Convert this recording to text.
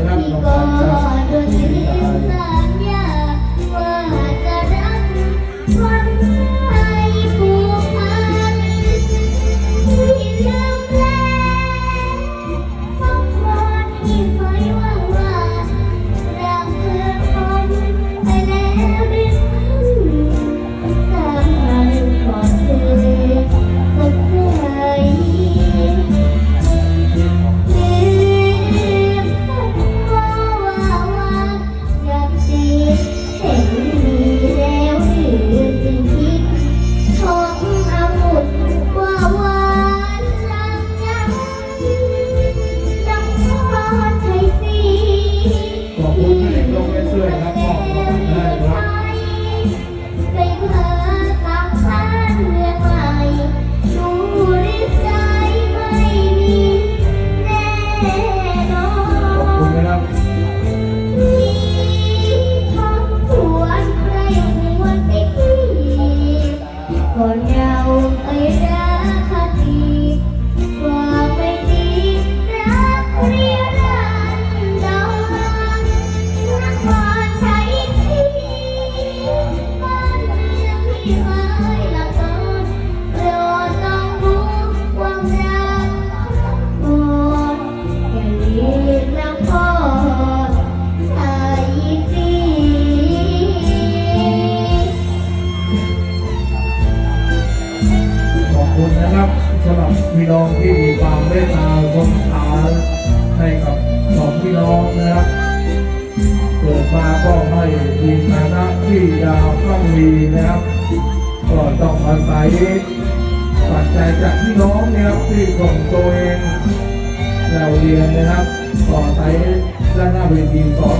นะครับที่น้องก็พันครับโดนลืมสัญญาว่าจะรักวัน อบคุณนะครับสำหรับพี่น้องที่มีความเมตตาสงสารให้กับสองพี่น้องนะครับเกิดมาก็ไม่มีฐานะที่จะต้องมีนะครับ ก็ต้องอาศัยปัจจัยจากพี่น้องนี่ยครับที่ส่งตัวเองเราเรียนนะครับต่อไปด้านหน้าเวทีสอน